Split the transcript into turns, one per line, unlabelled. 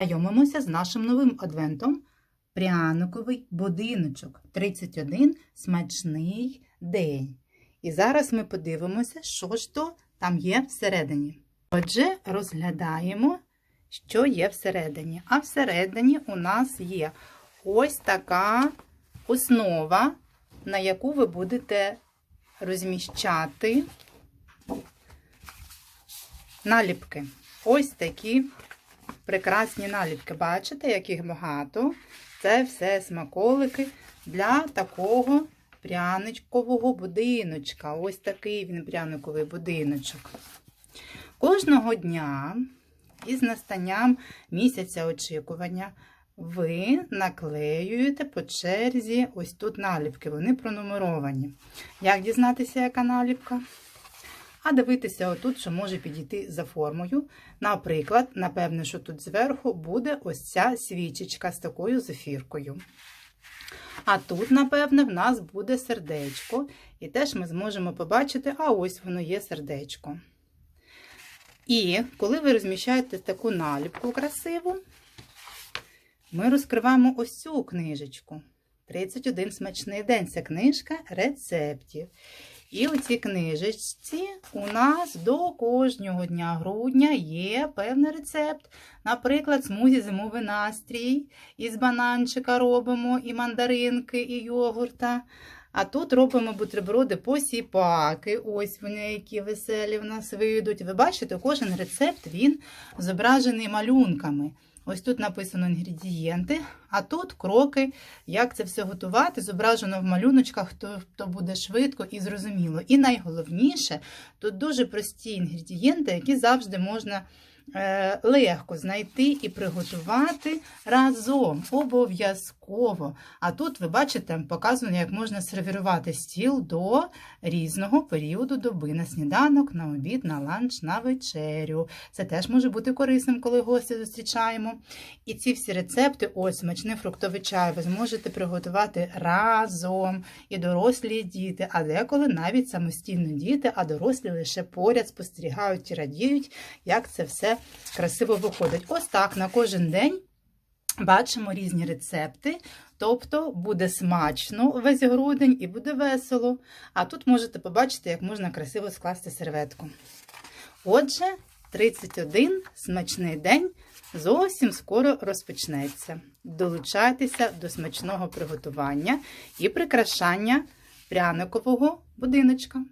Знайомимося з нашим новим адвентом. Пряниковий будиночок. 31 смачний день. І зараз ми подивимося, що ж то там є всередині. Отже, розглядаємо, що є всередині. А всередині у нас є ось така основа, на яку ви будете розміщати наліпки. Ось такі прекрасні наліпки. Бачите, яких багато. Це все смаколики для такого пряничкового будиночка. Ось такий він пряниковий будиночок. Кожного дня із настанням місяця очікування ви наклеюєте по черзі ось тут наліпки. Вони пронумеровані. Як дізнатися, яка наліпка? А дивитися отут, що може підійти за формою. Наприклад, напевне, що тут зверху буде ось ця свічечка з такою зефіркою. А тут, напевне, в нас буде сердечко. І теж ми зможемо побачити, а ось воно є сердечко. І коли ви розміщаєте таку наліпку красиву, ми розкриваємо ось цю книжечку. 31 смачний день. Це книжка рецептів. І у цій книжечці у нас до кожного дня грудня є певний рецепт. Наприклад, смузі зимовий настрій. Із бананчика робимо і мандаринки, і йогурта. А тут робимо бутерброди посіпаки. Ось вони, які веселі в нас вийдуть. Ви бачите, кожен рецепт він зображений малюнками. Ось тут написано інгредієнти, а тут кроки, як це все готувати, зображено в малюночках, то, то буде швидко і зрозуміло. І найголовніше, тут дуже прості інгредієнти, які завжди можна е, легко знайти і приготувати разом, обов'язково. А тут, ви бачите, показано, як можна сервірувати стіл до різного періоду доби на сніданок, на обід, на ланч, на вечерю. Це теж може бути корисним, коли гості зустрічаємо. І ці всі рецепти, ось смачний фруктовий чай, ви зможете приготувати разом і дорослі і діти, а деколи навіть самостійно діти, а дорослі лише поряд спостерігають і радіють, як це все красиво виходить. Ось так на кожен день. Бачимо різні рецепти, тобто буде смачно весь грудень і буде весело. А тут можете побачити, як можна красиво скласти серветку. Отже, 31 смачний день зовсім скоро розпочнеться. Долучайтеся до смачного приготування і прикрашання пряникового будиночка.